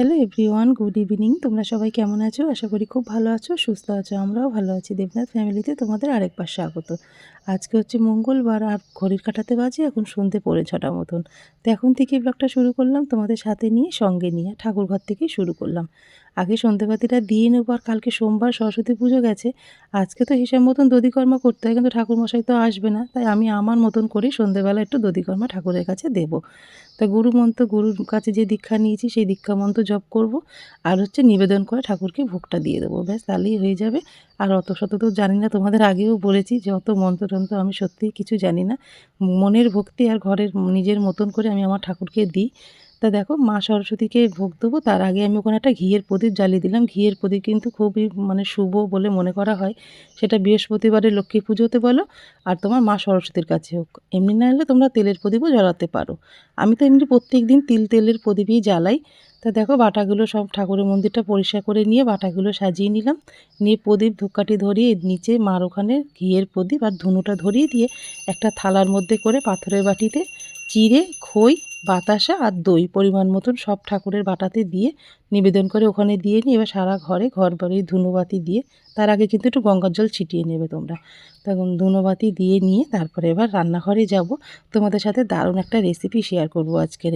Everyone good evening তোমরা সবাই কেমন আছো? আশা করি খুব ভালো আছো, সুস্থ আছো, আমরাও ভালো আছি। দেবনাথ ফ্যামিলিতে তোমাদের আরেকবার স্বাগত। আজকে হচ্ছে মঙ্গলবার, আর ঘড়ির কাটাতে বাজে, এখন সন্ধে পড়ে ছটা মতন। তো এখন থেকে ব্লগটা শুরু করলাম তোমাদের সাথে নিয়ে, সঙ্গে নিয়ে ঠাকুর ঘর থেকেই শুরু করলাম। আগে সন্ধেবাতিটা দিয়ে নেব আর কালকে সোমবার সরস্বতী পুজো গেছে। আজকে তো হিসাব মতন দধিকর্মা করতে হয়, কিন্তু ঠাকুরমশাই তো আসবে না। তাই আমি আমার মতন করেই সন্ধেবেলা একটু দধিকর্মা ঠাকুরের কাছে দেবো। তা গুরু মন্ত্র গুরুর কাছে যে দীক্ষা নিয়েছি, সেই দীক্ষা মন্ত্র জপ করব। আর হচ্ছে নিবেদন করে ঠাকুরকে ভোগটা দিয়ে দেবো। ব্যাস, তাহলেই হয়ে যাবে। আর অত শত তো জানি না, তোমাদের আগেও বলেছি যে অত মন্ত্রতন্ত্র আমি সত্যিই কিছু জানি না। মনের ভক্তি আর ঘরের নিজের মতন করে আমি আমার ঠাকুরকে দিই। তা দেখো মা সরস্বতীকে ভোগ দেবো, তার আগে আমি ওখানে একটা ঘিয়ের প্রদীপ জ্বালিয়ে দিলাম। ঘিয়ের প্রদীপ কিন্তু খুবই মানে শুভ বলে মনে করা হয়। সেটা বৃহস্পতিবারে লক্ষ্মী পুজোতে বলো, আর তোমার মা সরস্বতীর কাছে হোক। এমনি না হলে তোমরা তেলের প্রদীপও জ্বালাতে পারো। আমি তো এমনি প্রত্যেক দিন তিল তেলের প্রদীপই জ্বালাই। তা দেখো বাটাগুলো সব ঠাকুরের মন্দিরটা পরিষ্কার করে নিয়ে বাটাগুলো সাজিয়ে নিলাম। নিয়ে প্রদীপ ধূপকাঠি ধরিয়ে নিচে মার ওখানে ঘিয়ের প্রদীপ আর ধুনুটা ধরিয়ে দিয়ে একটা থালার মধ্যে করে পাথরের বাটিতে চিড়ে, খই, বাতাসা আর দই পরিমাণ মতন সব ঠাকুরের বাটাতে দিয়ে নিবেদন করে ওখানে দিয়ে নিই এবার সারা ঘরে, ঘর বাড়ি, ধুনোবাতি দিয়ে তার আগে কিন্তু একটু গঙ্গার জল ছিটিয়ে নেবে তোমরা। তখন ধুনোবাতি দিয়ে নিয়ে তারপরে এবার রান্নাঘরে যাব। তোমাদের সাথে দারুণ একটা রেসিপি শেয়ার করব আজকের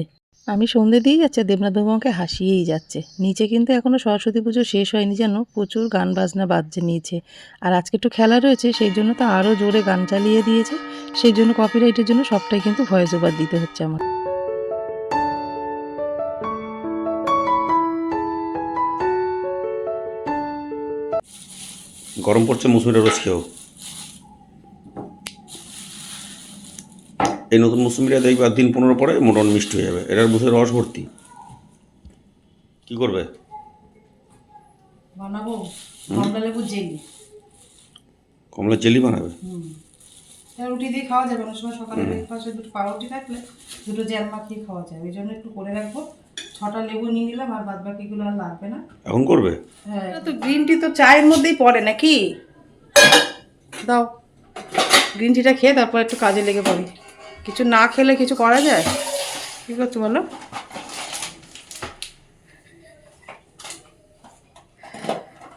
আমি সন্ধে দিয়েই যাচ্ছে, দেবনাথ বাবু হাসিয়েই যাচ্ছে। নিচে কিন্তু এখনও সরস্বতী পুজো শেষ হয়নি যেন, প্রচুর গান বাজনা বাজছে নিচে। আর আজকে একটু খেলা রয়েছে, সেই জন্য তো আরও জোরে গান চালিয়ে দিয়েছে। সেই জন্য কপিরাইটের জন্য সবটাই কিন্তু ভয়েস ওভার দিতে হচ্ছে আমার। গরম পড়ছে মুসুরিটা রোজ খেও এই নতুন মুসুমিটা দেখবে আর দিন পনেরো পরে মোটামুটি মিষ্টি হয়ে যাবে। এটার মুসুরি রস ভর্তি। কী করবে? বানাবো? কমলা লেবু জেলি। কমলা জেলি বানাবে? রুটি দিয়ে খাওয়া যাবে। অনেক সময় সকালে ব্রেকফাস্টে দুটো পাউরুটি থাকলে দুটো জ্যাম মাখিয়ে খাওয়া যায়। ওই জন্য একটু করে রাখব। ছটা লেবু নিয়ে নিলাম আর বাদ বাকিগুলো আর লাগবে না। এখন করবে? হ্যাঁ। তো গ্রিন টি তো চায়ের মধ্যেই পড়ে নাকি? দাও। গ্রিন টিটা খেয়ে তারপর একটু কাজে লেগে পড়ি। কিছু না খেলে কিছু করা যায়? কী করছ বলো?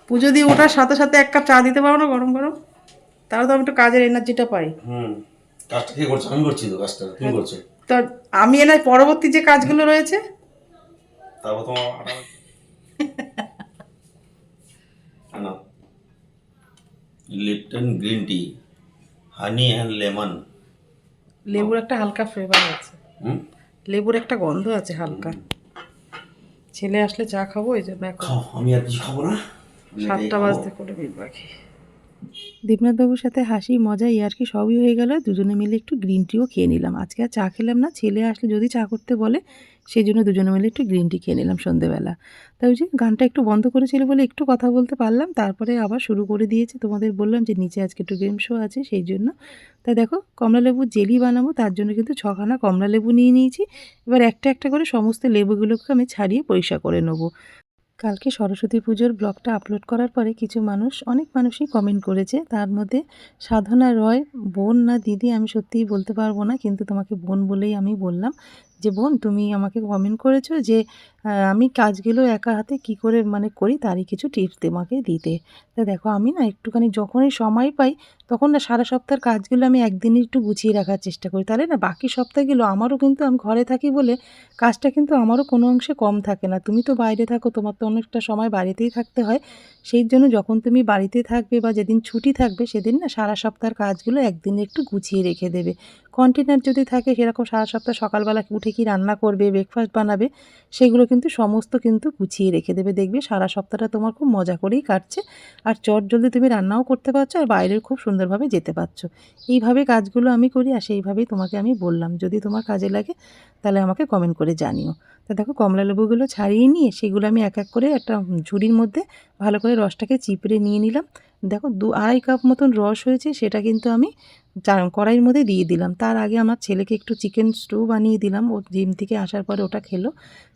পুজো দিয়ে ওঠার সাথে সাথে এক কাপ চা দিতে পারো না গরম গরম? তাহলে তো আমি একটু কাজের এনার্জিটা পাই। হুম কাজটা কে করছে? আমি করছি তো কাজটা তুমি করছ। তো আমি এনার পরবর্তী যে কাজগুলো রয়েছে? তারপর তোমার Lipton green tea honey and lemon. লেবুর একটা হালকা ফ্লেভার আছে। লেবুর একটা গন্ধ আছে হালকা। ছেলে আসলে চা খাব এই জন্য খাও আমি আর কিছু খাব না? সাতটা বাজতে করে বিল বাকি। দেবনাথবাবুর সাথে হাসি মজা ইয়ার্কি সবই হয়ে গেল? দুজনে মিলে একটু গ্রিন টিও খেয়ে নিলাম। আজকে আর চা খেলাম না। ছেলে আসলে যদি চা করতে বলে সেই জন্য দুজনে মিলে একটু গ্রিন টি খেয়ে নিলাম সন্ধেবেলা। তাই ওই যে গানটা একটু বন্ধ করেছিল বলে একটু কথা বলতে পারলাম, তারপরে আবার শুরু করে দিয়েছে। তোমাদের বললাম যে নিচে আজকে একটু গেম শো আছে সেই জন্য। তাই দেখো, কমলা লেবু জেলি বানাবো, তার জন্য কিন্তু ছখানা কমলা লেবু নিয়ে নিয়েছি। এবার একটা একটা করে সমস্ত লেবুগুলোকে আমি ছাড়িয়ে পরিষ্কার করে নেব। কালকে সরস্বতী পুজোর ব্লগটা আপলোড করার পরে কিছু মানুষ, অনেক মানুষই কমেন্ট করেছে। তার মধ্যে সাধনা রয়, বোন না দিদি আমি সত্যিই বলতে পারব না, কিন্তু তোমাকে বোন বলেই আমি বললাম। যে, বোন, তুমি আমাকে কমেন্ট করেছ যে আমি কাজগুলো একা হাতে কি করে মানে করি তারই কিছু টিপস তোমাকে দিতে। তা দেখো, আমি না একটুখানি যখনই সময় পাই, তখন না সারা সপ্তাহের কাজগুলো আমি একদিনই একটু গুছিয়ে রাখার চেষ্টা করি। তাহলে না বাকি সপ্তাহগুলো আমারও কিন্তু আমি ঘরে থাকি বলে কাজটা কিন্তু আমারও কোনো অংশে কম থাকে না। তুমি তো বাইরে থাকো, তোমার তো অনেকটা সময় বাড়িতেই থাকতে হয়। সেই জন্য যখন তুমি বাড়িতে থাকবে বা যেদিন ছুটি থাকবে, সেদিন না সারা সপ্তাহের কাজগুলো একদিনে একটু গুছিয়ে রেখে দেবে। কন্টেনার যদি থাকে, সেরকম সারা সপ্তাহ সকালবেলা উঠে কি রান্না করবে ব্রেকফাস্ট বানাবে, সেগুলো কিন্তু সমস্ত কিন্তু গুছিয়ে রেখে দেবে। দেখবে সারা সপ্তাহটা তোমার খুব মজা করেই কাটছে। আর চট জলদি তুমি রান্নাও করতে পারছ আর বাইরের খুব সুন্দরভাবে যেতে পারছ। এইভাবে কাজগুলো আমি করি আর সেইভাবেই তোমাকে আমি বললাম। যদি তোমার কাজে লাগে তাহলে আমাকে কমেন্ট করে জানিও। তা দেখো কমলা লেবুগুলো ছাড়িয়ে নিয়ে সেগুলো আমি এক এক করে একটা ঝুড়ির মধ্যে ভালো করে রসটাকে চিপড়ে নিয়ে নিলাম। দেখো দু আড়াই কাপ মতন রস হয়েছে, সেটা কিন্তু আমি কড়াইয়ের মধ্যে দিয়ে দিলাম। তার আগে আমার ছেলেকে একটু চিকেন স্টু বানিয়ে দিলাম। ও জিম থেকে আসার পরে ওটা খেলো।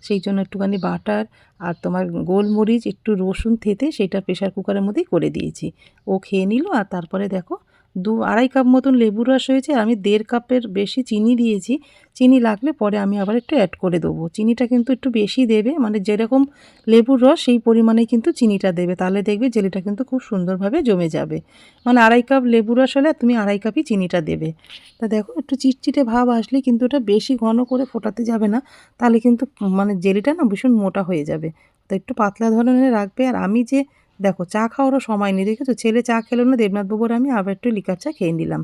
সেই জন্য একটুখানি বাটার আর তোমার গোলমরিচ, একটু রসুন থেতে সেটা প্রেশার কুকারের মধ্যেই করে দিয়েছি। ও খেয়ে নিল আর তারপরে দেখো দু আড়াই কাপ মতন লেবুর রস হয়েছে, আমি দেড় কাপের বেশি চিনি দিয়েছি। চিনি লাগলে পরে আমি আবার একটু অ্যাড করে দেবো। চিনিটা কিন্তু একটু বেশি দেবে মানে যেরকম লেবুর রস সেই পরিমাণে কিন্তু চিনিটা দেবে। তাহলে দেখবে জেলিটা কিন্তু খুব সুন্দরভাবে জমে যাবে। মানে আড়াই কাপ লেবুর রস হলে তুমি আড়াই কাপই চিনিটা দেবে। তা দেখো, একটু চিটচিটে ভাব আসলে কিন্তু ওটা বেশি ঘন করে ফোটাতে যাবে না, তাহলে কিন্তু মানে জেলিটা না ভীষণ মোটা হয়ে যাবে। তো একটু পাতলা ধরনের রাখবে। আর আমি যে দেখো, চা খাওয়ারও সময় নেই। দেখেছ? ছেলে চা খেলো না, দেবনাথবাবুর আমি আবার একটু লিকার চা খেয়ে নিলাম।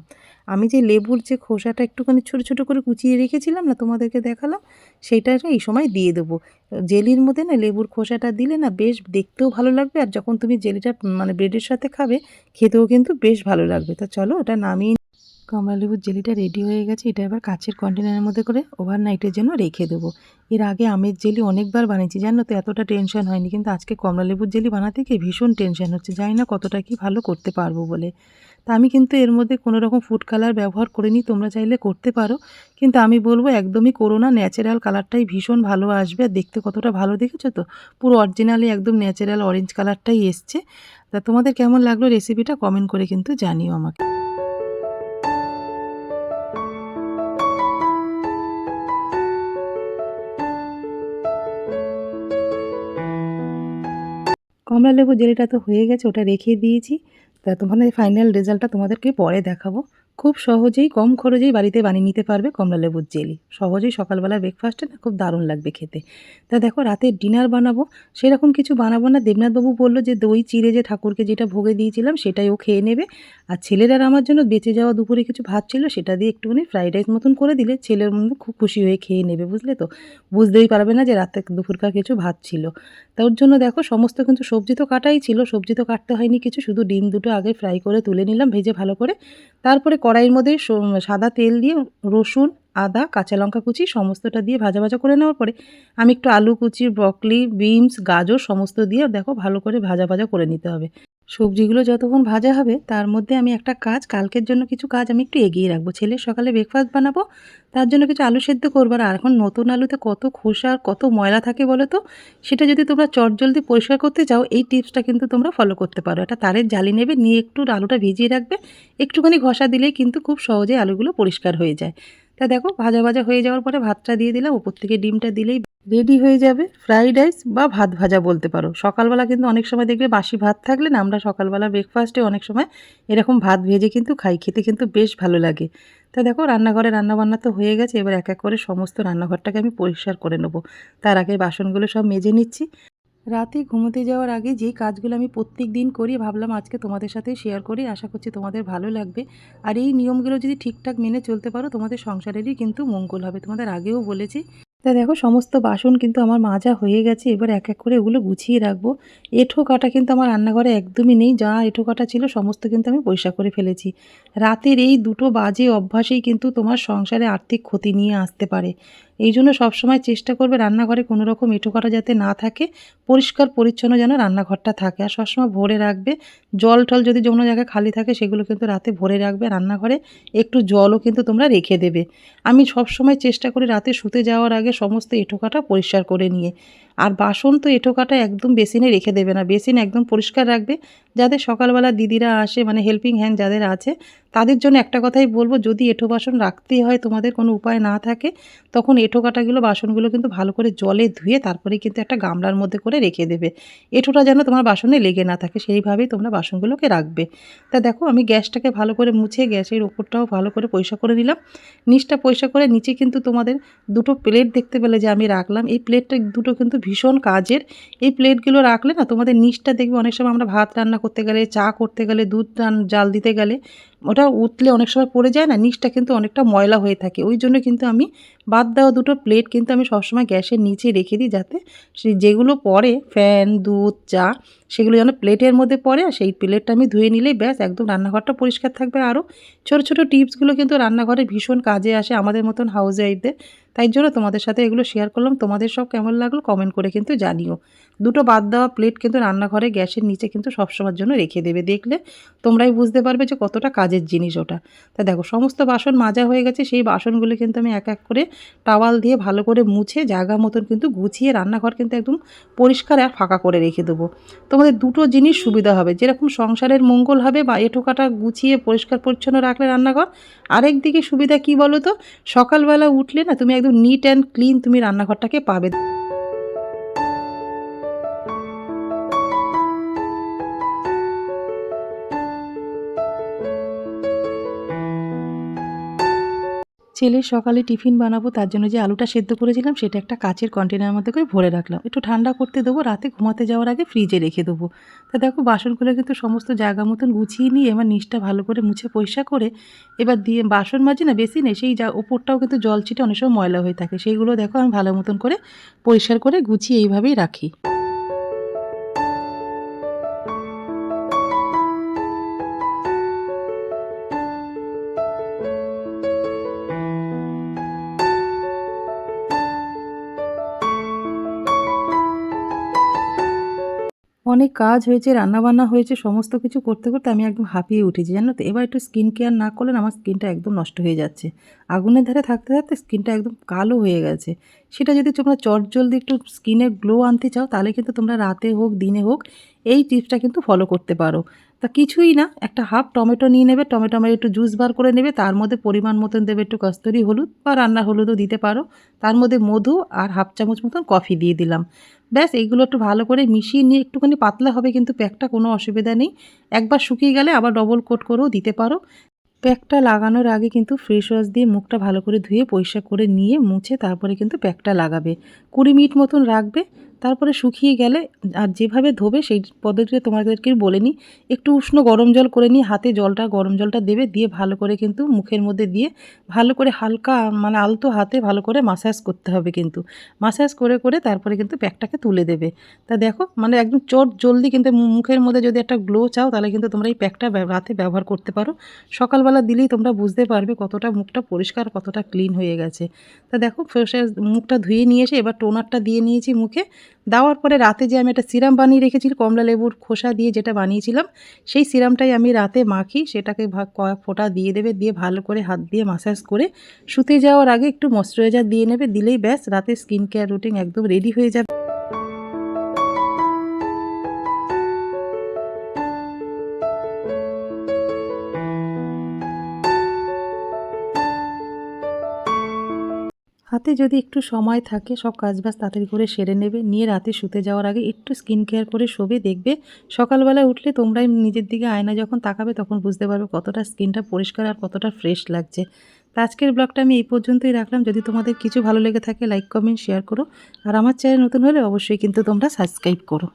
আমি যে লেবুর যে খোসাটা একটুখানি ছোটো ছোটো করে কুচিয়ে রেখেছিলাম না, তোমাদেরকে দেখালাম সেইটা এই সময় দিয়ে দেবো। জেলির মধ্যে না লেবুর খোসাটা দিলে না বেশ দেখতেও ভালো লাগবে, আর যখন তুমি জেলিটা মানে ব্রেডের সাথে খাবে, খেতেও কিন্তু বেশ ভালো লাগবে। তা চলো, ওটা নামিয়ে কমলা লেবুর জেলিটা রেডি হয়ে গেছে, এটা এবার কাছের কন্টেনারের মধ্যে করে ওভারনাইটের জন্য রেখে দেবো। এর আগে আমের জেলি অনেকবার বানিয়েছি, জানো তো এতটা টেনশন হয়নি, কিন্তু আজকে কমলা লেবুর জেলি বানাতে গিয়ে ভীষণ টেনশন হচ্ছে, জানি না কতটা কি ভালো করতে পারব বলে। তা আমি কিন্তু এর মধ্যে কোনো রকম ফুড কালার ব্যবহার করিনি, তোমরা চাইলে করতে পারো, কিন্তু আমি বলব একদমই করো না ন্যাচারাল কালারটাই ভীষণ ভালো আসবে, আর দেখতে কতটা ভালো দেখেছ তো? পুরো অরিজিনালি একদম ন্যাচারাল অরেঞ্জ কালারটাই এসছে। তা তোমাদের কেমন লাগল রেসিপিটা কমেন্ট করে কিন্তু জানিও আমাকে। কমলা লেবু জেলিটা তো হয়ে গেছে, ওটা রেখে দিয়েছি। তা তোমাদের ফাইনাল রেজাল্টটা তোমাদেরকে পরে দেখাবো। খুব সহজেই, কম খরচেই বাড়িতে বানিয়ে নিতে পারবে কমলা লেবুর জেলি। সহজেই সকালবেলা ব্রেকফাস্টে না খুব দারুণ লাগবে খেতে। তা দেখো, রাতে ডিনার বানাবো, সেরকম কিছু বানাবো না। দেবনাথবাবু বলল যে, দই চিড়ে যে ঠাকুরকে যেটা ভোগে দিয়েছিলাম, সেটাই ও খেয়ে নেবে। আর ছেলেরা আমার জন্য বেঁচে যাওয়া দুপুরে কিছু ভাত ছিল, সেটা দিয়ে একটুখানি ফ্রাইড রাইস মতন করে দিলে ছেলের মধ্যে খুব খুশি হয়ে খেয়ে নেবে, বুঝলে তো? বুঝতেই পারবে না যে, রাতে দুপুরকার কিছু ভাত ছিল। তার জন্য দেখো, সমস্ত কিন্তু সবজি তো কাটাই ছিল, সবজি তো কাটতে হয়নি কিছু। শুধু ডিম দুটো আগে ফ্রাই করে তুলে নিলাম, ভেজে ভালো করে। তারপরে কড়াইয়ের মধ্যে সাদা তেল দিয়ে রসুন আদা, কাঁচা লঙ্কা কুচি সমস্তটা দিয়ে ভাজা ভাজা করে নেওয়ার পরে আমি একটু আলু কুচি ব্রকলি বিনস গাজর সমস্ত দিয়ে দেখো ভালো করে ভাজা ভাজা করে নিতে হবে। সবজিগুলো যতক্ষণ ভাজা হবে তার মধ্যে আমি একটা কাজ, কালকের জন্য কিছু কাজ আমি একটু এগিয়ে রাখব। ছেলের সকালে ব্রেকফাস্ট বানাবো, তার জন্য কিছু আলু সেদ্ধ করব। আর এখন নতুন আলুতে কত খোসা আর কত ময়লা থাকে বলো তো? সেটা যদি তোমরা চটজলদি পরিষ্কার করতে চাও, এই টিপসটা কিন্তু তোমরা ফলো করতে পারো। একটা তারের জালি নেবে, নিয়ে একটু আলুটা ভিজিয়ে রাখবে। একটুখানি ঘষা দিলেই কিন্তু খুব সহজে আলুগুলো পরিষ্কার হয়ে যায়। তা দেখো, ভাজা ভাজা হয়ে যাওয়ার পরে ভাতটা দিয়ে দিলাম, উপর থেকে ডিমটা দিলেই রেডি হয়ে যাবে। ফ্রাইড রাইস বা ভাত ভাজা বলতে পারো। সকালবেলা কিন্তু অনেক সময় দেখবে বাসি ভাত থাকলে না আমরা সকালবেলা ব্রেকফাস্টে অনেক সময় এরকম ভাত ভেজে কিন্তু খাই, খেতে কিন্তু বেশ ভালো লাগে। তা দেখো, রান্নাঘরে রান্নাবান্না তো হয়ে গেছে, এবার এক এক করে সমস্ত রান্নাঘরটাকে আমি পরিষ্কার করে নেব। তার আগে বাসনগুলো সব মেজে নিচ্ছি। রাতে ঘুমোতে যাওয়ার আগে যেই কাজগুলো আমি প্রত্যেক দিন করি ভাবলাম আজকে তোমাদের সাথে শেয়ার করি। আশা করছি তোমাদের ভালো লাগবে। আর এই নিয়মগুলো যদি ঠিকঠাক মেনে চলতে পারো, তোমাদের সংসারেরই কিন্তু মঙ্গল হবে। তোমাদের আগেও বলেছি। তা দেখো, সমস্ত বাসন কিন্তু আমার মাজা হয়ে গেছে। এবার এক এক করে ওগুলো গুছিয়ে রাখব। এঁঠো কাটা কিন্তু আমার রান্নাঘরে একদমই নেই। যা এঁঠো কাটা ছিল, সমস্ত কিন্তু আমি পরিষ্কার করে ফেলেছি। রাতের এই দুটো বাজে অভ্যাসেই কিন্তু তোমার সংসারে আর্থিক ক্ষতি নিয়ে আসতে পারে। এই জন্য সবসময় চেষ্টা করবে রান্নাঘরে কোনো রকম এঁটো যাতে না থাকে, পরিষ্কার পরিচ্ছন্ন যেন রান্নাঘরটা থাকে। আর সবসময় ভরে রাখবে, জল টল যদি কোনো জায়গায় খালি থাকে সেগুলো কিন্তু রাতে ভরে রাখবে রান্নাঘরে। একটু জলও কিন্তু তোমরা রেখে দেবে। আমি সবসময় চেষ্টা করি রাতে শুতে যাওয়ার আগে সমস্ত এঁঠো কাটা পরিষ্কার করে নিয়ে। আর বাসন তো এঁঠো কাটা একদম বেসিনে রেখে দেবে না। বেসিন একদম পরিষ্কার রাখবে। যাদের সকালবেলা দিদিরা আসে মানে হেল্পিং হ্যান্ড যাদের আছে, তাদের জন্য একটা কথাই বলব, যদি এঁঠো বাসন রাখতেই হয়, তোমাদের কোনো উপায় না থাকে, তখন এঁঠো কাটাগুলো বাসনগুলো কিন্তু ভালো করে জলে ধুয়ে তারপরে কিন্তু একটা গামলার মধ্যে করে রেখে দেবে। এঁঠোটা যেন তোমার বাসনে লেগে না থাকে, সেইভাবেই তোমরা বাসনগুলোকে রাখবে। তা দেখো, আমি গ্যাসটাকে ভালো করে মুছে গ্যাসের ওপরটাও ভালো করে পরিষ্কার করে নিলাম। নিচটা পরিষ্কার করে নিচে কিন্তু তোমাদের দুটো প্লেট দেখতে পেলে যে আমি রাখলাম। এই প্লেটটা দুটো কিন্তু ভীষণ কাজের। এই প্লেটগুলো রাখলে না তোমাদের নিচটা দেখবে অনেক সময় আমরা ভাত রান্না করতে গেলে, চা করতে গেলে, দুধ জাল দিতে গেলে ওটা উতলে অনেক সময় পড়ে যায় না, নিচটা কিন্তু অনেকটা ময়লা হয়ে থাকে। ওই জন্য কিন্তু আমি বাদ দেওয়া দুটো প্লেট কিন্তু আমি সবসময় গ্যাসের নিচে রেখে দিই যাতে সেই যেগুলো পড়ে ফ্যান দুধ, চা, সেগুলো যেন প্লেটের মধ্যে পড়ে আর সেই প্লেটটা আমি ধুয়ে নিলেই ব্যাস, একদম রান্নাঘরটা পরিষ্কার থাকবে। আরও ছোটো ছোটো টিপসগুলো কিন্তু রান্নাঘরে ভীষণ কাজে আসে আমাদের মতন হাউস ওয়াইফদের তাই জন্য তোমাদের সাথে এগুলো শেয়ার করলাম। তোমাদের সব কেমন লাগল কমেন্ট করে কিন্তু জানিও। দুটো বাদ দেওয়া প্লেট কিন্তু রান্নাঘরে গ্যাসের নিচে কিন্তু সবসময়ের জন্য রেখে দেবে। দেখলে তোমরাই বুঝতে পারবে যে কতটা কাজ কাজের জিনিস ওটা। তা দেখো, সমস্ত বাসন মাজা হয়ে গেছে, সেই বাসনগুলো কিন্তু আমি এক এক করে টাওয়াল দিয়ে ভালো করে মুছে জায়গা মতন কিন্তু গুছিয়ে রান্নাঘর কিন্তু একদম পরিষ্কার আর ফাঁকা করে রেখে দেবো। তোমাদের দুটো জিনিস সুবিধা হবে, যেরকম সংসারের মঙ্গল হবে বা এঁটোকাটা গুছিয়ে পরিষ্কার পরিচ্ছন্ন রাখলে রান্নাঘর। আরেক দিকে সুবিধা কি বলো তো সকালবেলা উঠলে না তুমি একদম নিট অ্যান্ড ক্লিন তুমি রান্নাঘরটাকে পাবে। ছেলের সকালে টিফিন বানাবো, তার জন্য যে আলুটা সেদ্ধ করেছিলাম, সেটা একটা কাচের কন্টেনারের মধ্যে করে ভরে রাখলাম। একটু ঠান্ডা করতে দেবো, রাতে ঘুমাতে যাওয়ার আগে ফ্রিজে রেখে দেবো। তা দেখো, বাসনগুলো কিন্তু সমস্ত জায়গা মতন গুছিয়ে নিয়ে এবার নিচটা ভালো করে মুছে পরিষ্কার করে এবার দিয়ে বাসন মাজি না, বেশি নেই, সেই যা ওপরটাও কিন্তু জল ছিটে অনেক সময় ময়লা হয়ে থাকে। সেইগুলো দেখো আমি ভালো মতন করে পরিষ্কার করে গুছিয়ে এইভাবেই রাখি। অনেক কাজ হয়েছে, রান্নাবান্না হয়েছে, সমস্ত কিছু করতে করতে আমি একদম হাঁপিয়ে উঠেছি। জানো তো? এবার একটু স্কিন কেয়ার না করলে আমার স্কিনটা একদম নষ্ট হয়ে যাচ্ছে। আগুনের ধারে থাকতে থাকতে স্কিনটা একদম কালো হয়ে গেছে। সেটা যদি তোমরা চট জলদি একটু স্কিনে গ্লো আনতে চাও, তাহলে কিন্তু তোমরা রাতে হোক, দিনে হোক, এই টিপসটা কিন্তু ফলো করতে পারো। তা কিছুই না, একটা হাফ টমেটো নিয়ে নেবে, টমেটো একটু জুস বার করে নেবে, তার মধ্যে পরিমাণ মতন দেবে একটু কস্তুরি হলুদ বা রান্না হলুদও দিতে পারো। তার মধ্যে মধু আর হাফ চামচ মতন কফি দিয়ে দিলাম। ব্যাস, এইগুলো একটু ভালো করে মিশিয়ে নিয়ে একটুখানি পাতলা হবে কিন্তু প্যাকটা কোনো অসুবিধা নেই। একবার শুকিয়ে গেলে আবার ডবল কোট করেও দিতে পারো। প্যাকটা লাগানোর আগে কিন্তু ফ্রেশ ওয়াশ দিয়ে মুখটা ভালো করে ধুয়ে পরিষ্কার করে নিয়ে মুছে তারপরে কিন্তু প্যাকটা লাগাবে। কুড়ি মিনিট মতন রাখবে তারপরে শুকিয়ে গেলে আর যেভাবে ধোবে সেই পদ্ধতিটা তোমাদেরকে বলে নিই। একটু উষ্ণ গরম জল করে নিয়ে হাতে জলটা, গরম জলটা দেবে, দিয়ে ভালো করে কিন্তু মুখের মধ্যে দিয়ে ভালো করে হালকা মানে আলতো হাতে ভালো করে মাসাজ করতে হবে কিন্তু। মাসাজ করে করে তারপরে কিন্তু প্যাকটাকে তুলে দেবে। তা দেখো মানে একদম চট জলদি কিন্তু মুখের মধ্যে যদি একটা গ্লো চাও তাহলে কিন্তু তোমরা এই প্যাকটা রাতে ব্যবহার করতে পারো। সকালবেলা দিলেই তোমরা বুঝতে পারবে কতটা মুখটা পরিষ্কার, কতটা ক্লিন হয়ে গেছে। তা দেখো ফ্রেশ মুখটা ধুয়ে নিয়ে এসে এবার টোনারটা দিয়ে নিয়েছি মুখে। দেওয়ার পরে রাতে যে আমি একটা সিরাম বানিয়ে রেখেছি, কমলা লেবুর খোসা দিয়ে যেটা বানিয়েছিলাম, সেই সিরামটাই আমি রাতে মাখি, সেটাকে ফোঁটা দিয়ে দেবে, দিয়ে ভালো করে হাত দিয়ে মাসাজ করে শুতে যাওয়ার আগে একটু ময়শ্চারাইজার দিয়ে নেবে, দিলেই ব্যাস, রাতে স্কিন কেয়ার রুটিন একদম রেডি হয়ে যাবে। হাতে যদি একটু সময় থাকে, সব কাজবাজ তাড়াতাড়ি করে সেরে নেবে, নিয়ে রাতে শুতে যাওয়ার আগে একটু স্কিন কেয়ার করে শোবে, দেখবে সকালবেলা উঠলে তোমরাই নিজের দিকে আয়না যখন তাকাবে তখন বুঝতে পারবে কতটা স্কিনটা পরিষ্কার আর কতটা ফ্রেশ লাগছে। তো আজকের ব্লগটা আমি এই পর্যন্তই রাখলাম। যদি তোমাদের কিছু ভালো লেগে থাকে লাইক কমেন্ট শেয়ার করো। আর আমার চ্যানেল নতুন হলে অবশ্যই কিন্তু তোমরা সাবস্ক্রাইব করো।